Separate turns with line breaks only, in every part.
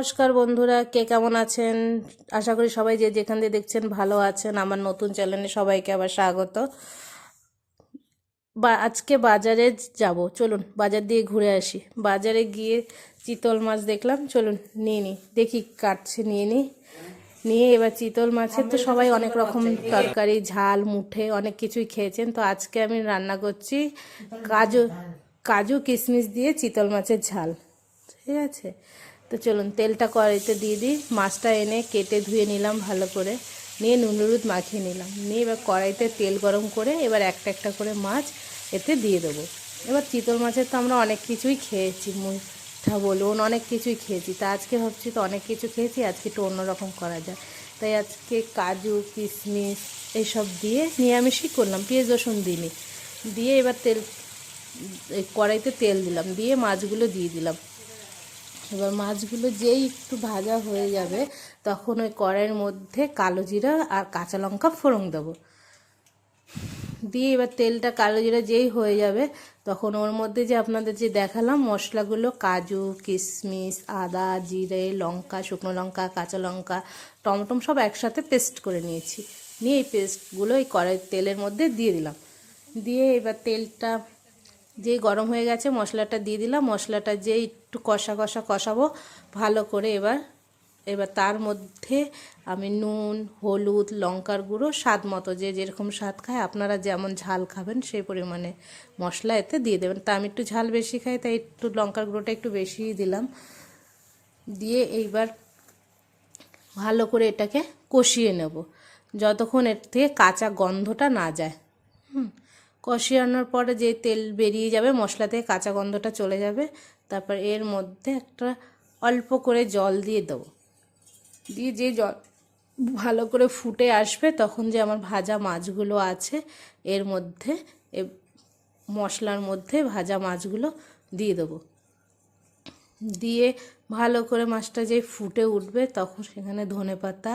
নমস্কার বন্ধুরা, কে কেমন আছেন? আশা করি সবাই যে যেখান দিয়ে দেখছেন ভালো আছেন। আমার নতুন চ্যানেলে সবাইকে আবার স্বাগত। বা আজকে বাজারে যাব। চলুন, বাজার দিয়ে ঘুরে আসি। বাজারে গিয়ে চিতল মাছ দেখলাম। চলুন, নিয়ে নিই দেখি কাটছে, নিয়ে নিই নিয়ে এবার চিতল মাছের তো সবাই অনেক রকম তরকারি, ঝাল, মুঠে অনেক কিছুই খেয়েছেন। তো আজকে আমি রান্না করছি কাজু কাজু কিশমিশ দিয়ে চিতল মাছের ঝাল। ঠিক আছে? তো চলুন তেলটা কড়াইতে দিয়ে দিই। মাছটা এনে কেটে ধুয়ে নিলাম ভালো করে। নিয়ে নুন, হলুদ মাখিয়ে নিলাম। নিয়ে এবার কড়াইতে তেল গরম করে এবার একটা একটা করে মাছ এতে দিয়ে দেবো। এবার চিতল মাছের তো আমরা অনেক কিছুই খেয়েছি, মুঠা বলুন, অনেক কিছুই খেয়েছি। তা আজকে ভাবছি তো অনেক কিছু খেয়েছি, আজকে একটু অন্যরকম করা যায় তাই আজকে কাজু, কিশমিশ এইসব দিয়ে নিরামিষই করলাম, পেঁয়াজ, রসুন দিইনি। দিয়ে এবার তেল কড়াইতে তেল দিলাম, দিয়ে মাছগুলো দিয়ে দিলাম। এবার মাছগুলো যেই একটু ভাজা হয়ে যাবে, তখন ওই কড়াইয়ের মধ্যে কালো জিরা আর কাঁচা লঙ্কা ফোড়ন দেবো। দিয়ে এবার তেলটা কালো জিরা যেই হয়ে যাবে, তখন ওর মধ্যে যে আপনাদের যে দেখালাম মশলাগুলো, কাজু, কিশমিশ, আদা, জিরে, লঙ্কা, শুকনো লঙ্কা, কাঁচা লঙ্কা টমটম সব একসাথে পেস্ট করে নিয়েছি। নিয়ে এই পেস্টগুলো এই কড়াইয়ের তেলের মধ্যে দিয়ে দিলাম। দিয়ে এবার তেলটা যেই গরম হয়ে গেছে, মশলাটা দিয়ে দিলাম। মশলাটা যেই একটু কষা কষা কষাবো, ভালো করে এবার এবার তার মধ্যে আমি নুন, হলুদ, লঙ্কার গুঁড়ো, স্বাদ মতো যে যেরকম স্বাদ খায়, আপনারা যেমন ঝাল খাবেন সেই পরিমাণে মশলা এতে দিয়ে দেবেন। তা আমি একটু ঝাল বেশি খাই, তাই একটু লঙ্কার গুঁড়োটা একটু বেশিই দিলাম। দিয়ে এইবার ভালো করে এটাকে কষিয়ে নেব, যতক্ষণ এর থেকে কাঁচা গন্ধটা না যায়। কষিয়ানোর পরে যে তেল বেরিয়ে যাবে, মশলা থেকে কাঁচা গন্ধটা চলে যাবে, তারপর এর মধ্যে একটা অল্প করে জল দিয়ে দেবো। দিয়ে যে জল ভালো করে ফুটে আসবে, তখন যে আমার ভাজা মাছগুলো আছে, এর মধ্যে এ মশলার মধ্যে ভাজা মাছগুলো দিয়ে দেবো। দিয়ে ভালো করে মাছটা যে ফুটে উঠবে, তখন সেখানে ধনে পাতা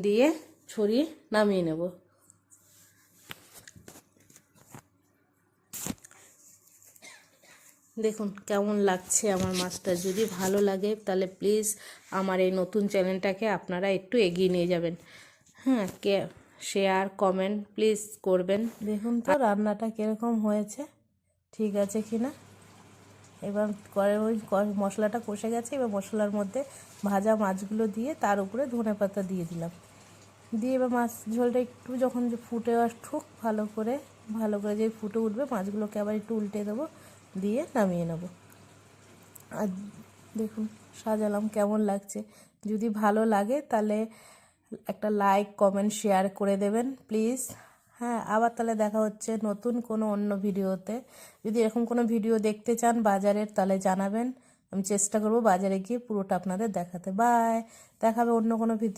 দিয়ে ছড়িয়ে নামিয়ে নেব। দেখুন কেমন লাগছে আমার মাছটা। যদি ভালো লাগে তাহলে প্লিজ আমার এই নতুন চ্যানেলটাকে আপনারা একটু এগিয়ে নিয়ে যাবেন। হ্যাঁ কে শেয়ার কমেন্ট প্লিজ করবেন। দেখুন তো রান্নাটা কীরকম হয়েছে, ঠিক আছে কি না এবার করে ওই মশলাটা কষে গেছে, এবার মশলার মধ্যে ভাজা মাছগুলো দিয়ে তার উপরে ধনে পাতা দিয়ে দিলাম। দিয়ে এবার মাছ, ঝোলটা একটু যখন ফুটে আসুক, ভালো করে ভালো করে যে ফুটে উঠবে, মাছগুলোকে আবার একটু উল্টে দেবো। দিয়ে নামিয়ে নেব। আর দেখুন, সাজালাম কেমন লাগছে। যদি ভালো লাগে তাহলে একটা লাইক কমেন্ট শেয়ার করে দেবেন প্লিজ হ্যাঁ আবার তাহলে দেখা হচ্ছে নতুন কোনো অন্য ভিডিওতে। যদি এরকম কোনো ভিডিও দেখতে চান বাজারের, তাহলে জানাবেন। আমি চেষ্টা করব বাজারে গিয়ে পুরোটা আপনাদের দেখাতে। বাই দেখাবে অন্য কোনো ভিডিও